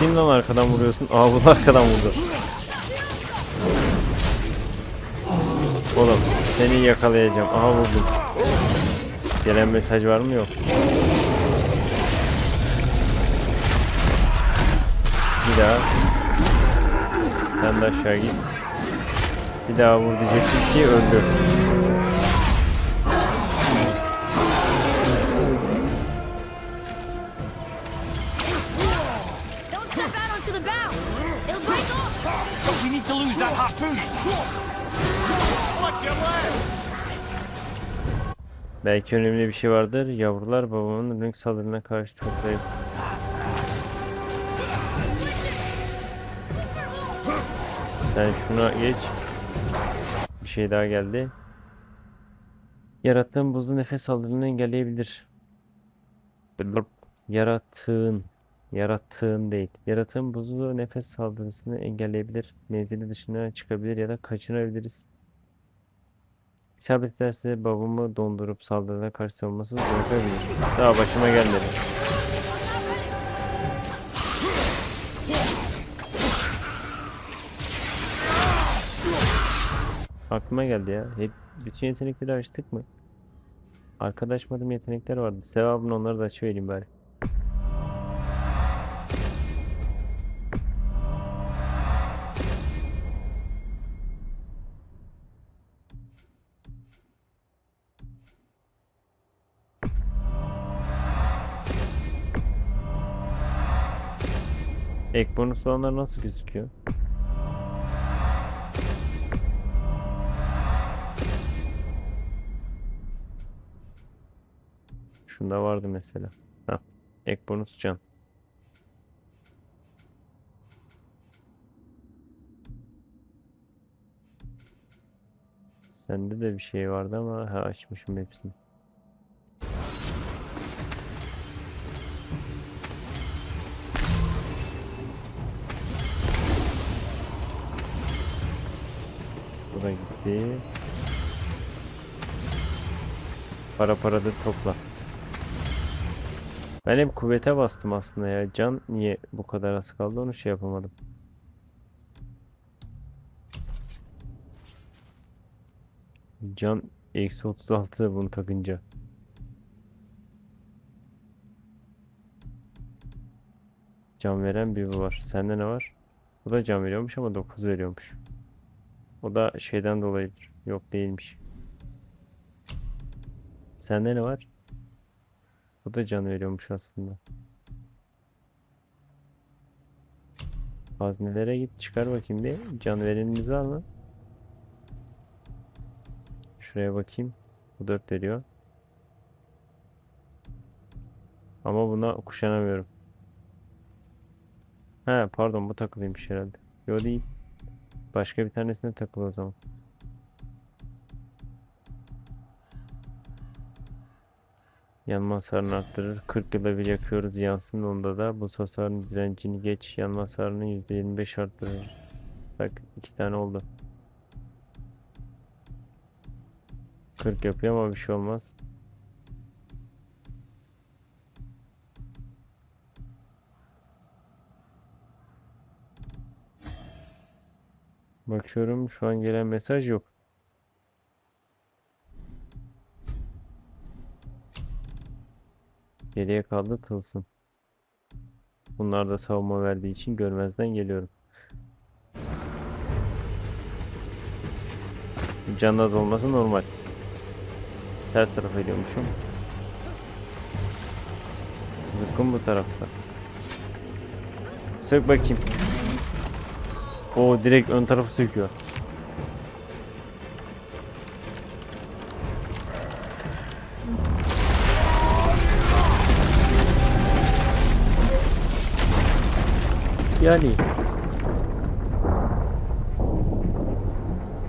Kim lan arkadan vuruyorsun? Aa bu arkadan vurdu. Oğlum seni yakalayacağım. Aha vurdum. Gelen mesaj var mı yok. Bir daha. Sen de aşağı git. Bir daha vur diyecektim ki öldü. Need to lose that harpoon. Belki önemli bir şey vardır. Yavrular babamın renk saldırına karşı çok zayıf. Sen şuna geç. Bir şey daha geldi. Yarattığın buzlu nefes saldırını engelleyebilir. Blurp. Yarattığın. Değil. Yaratığın buzlu nefes saldırısını engelleyebilir. Menzili dışına çıkabilir ya da kaçınabiliriz. İsabet ederse babamı dondurup saldırıda karşı savunmasız bırakabilir. Daha başıma gelmedi. Aklıma geldi ya. Hep bütün yetenekleri açtık mı? Arkadaşmadığım yetenekler vardı. Sevabını onları da açıvereyim bari. Ek bonus olanlar nasıl gözüküyor? Şunda vardı mesela. Ha, ek bonus can. Sende de bir şey vardı ama ha açmışım hepsini. Bu gitti. Para para da topla. Ben hep kuvvete bastım aslında ya. Can niye bu kadar az kaldı onu şey yapamadım. Can eksi 36 bunu takınca. Can veren bir var. Sende ne var? Bu da can veriyormuş ama 9 veriyormuş. O da şeyden dolayıdır. Yok değilmiş. Sende ne var? Bu da can veriyormuş aslında. Haznelere git çıkar bakayım bir. Can vereniniz var mı? Şuraya bakayım. Bu 4 veriyor. Ama buna kuşanamıyorum. He pardon bu takılıymış herhalde. Yo değil. Başka bir tanesine takıl o zaman. Yanma hasarını arttırır. 40 yılda bir yakıyoruz yansın onda da. Bu hasarın direncini geç. Yanma hasarını %25 arttırır. Bak iki tane oldu. 40 yapıyor ama bir şey olmaz. Bakıyorum şu an gelen mesaj yok. Geriye kaldı tılsım. Bunlar da savunma verdiği için görmezden geliyorum. Can az olması normal. Ters tarafa gidiyormuşum. Zıkkım bu tarafta. Sök bakayım. O direkt ön tarafı söküyor. Yani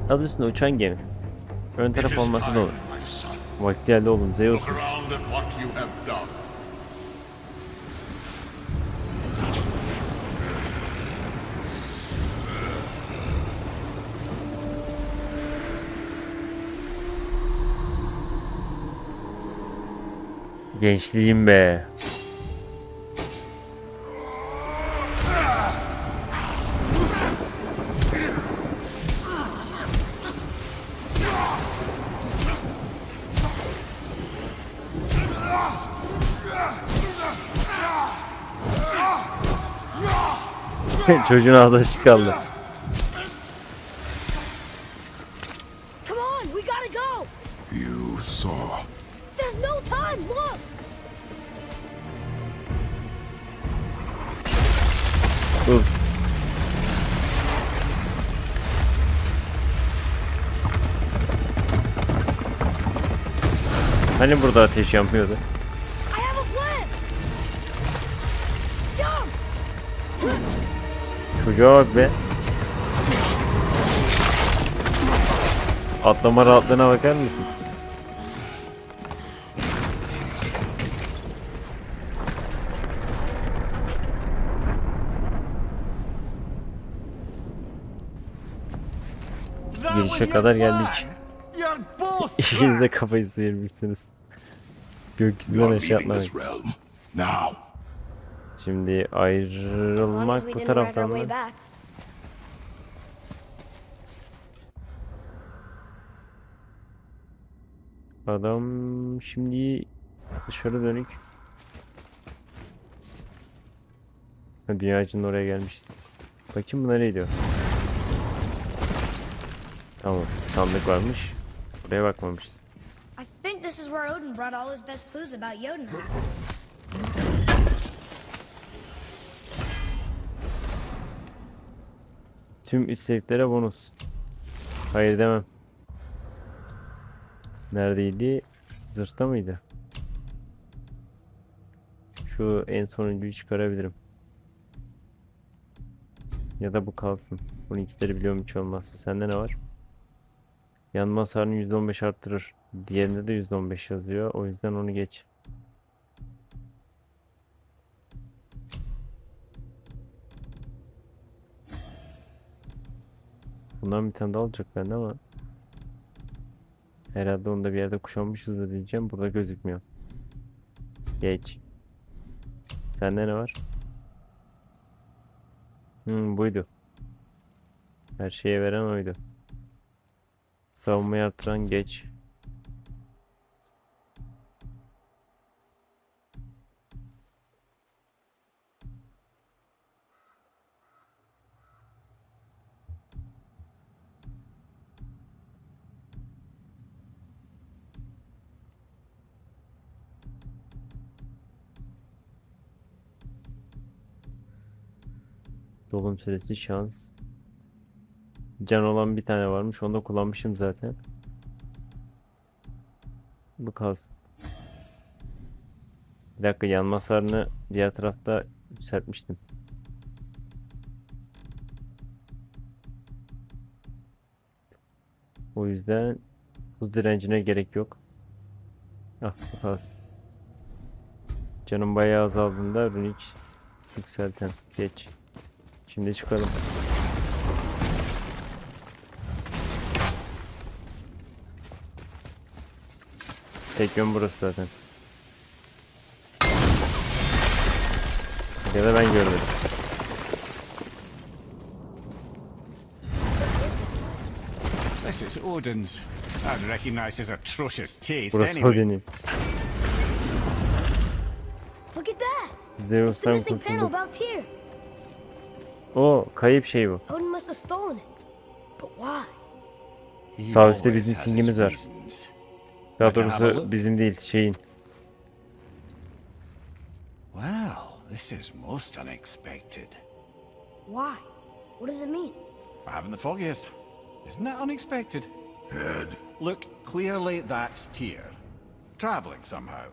Adı üstünde uçan gemi. Ön taraf olması da olur. Vakti geldi oğlum Zeus. Gençliğim be. Çocuğun ağzı açık kaldı. Dur. Hani burada ateş. Jump. Çocuğa bak be. Atlama rahatlığına bakar mısın? Girişe kadar geldik. İkiniz de kafayı sıyırmışsınız. This realm. Now. Şimdi ayrılmak bu taraftan mı? Adam şimdi dışarı dönük. Ha, Dünyacının oraya gelmişiz. Bakayım bu nereye gidiyor? Tamam sandık varmış. Buraya bakmamışız. I think this is where Odin brought all his best clues about Jotunheim. Tüm isteklere bonus. Hayır demem. Neredeydi? Zırhta mıydı? Şu en sonuncuyu çıkarabilirim. Ya da bu kalsın. Bunu ikileri biliyorum hiç olmazsa. Sende ne var? Yanma hasarını %15 arttırır. Diğerinde de %15 yazıyor. O yüzden onu geç. Bundan bir tane daha olacak bende ama Herhalde onu da bir yerde kuşanmışız da diyeceğim. Burada gözükmüyor. Geç. Sende ne var? Hmm, buydu. Her şeye veren oydu. Savunmayı artıran geç. Dolum süresi şans. Can olan bir tane varmış. Onu da kullanmışım zaten. Bu kalsın. Bir dakika yanma hasarını diğer tarafta yükseltmiştim. O yüzden hız direncine gerek yok. Ah bu kalsın. Canım bayağı azaldığında runik yükselten geç. Şimdi çıkalım. Tek yön burası zaten. Ya da ben görmedim. This is Odin's. I'd recognize his atrocious taste Burası. Odin'in. Look at that. Zeus'tan missing panel kurtulduk. about here. O kayıp şey bu. Odin must have stolen it. But why? He Sağ üstte bizim his var. reasons. Daha Hadi have a doğrusu look. bizim değil şeyin. Well, this is most unexpected. Why? What does it mean? I haven't the foggiest. Isn't that unexpected? Head. Look, clearly that's Tyr. Traveling somehow.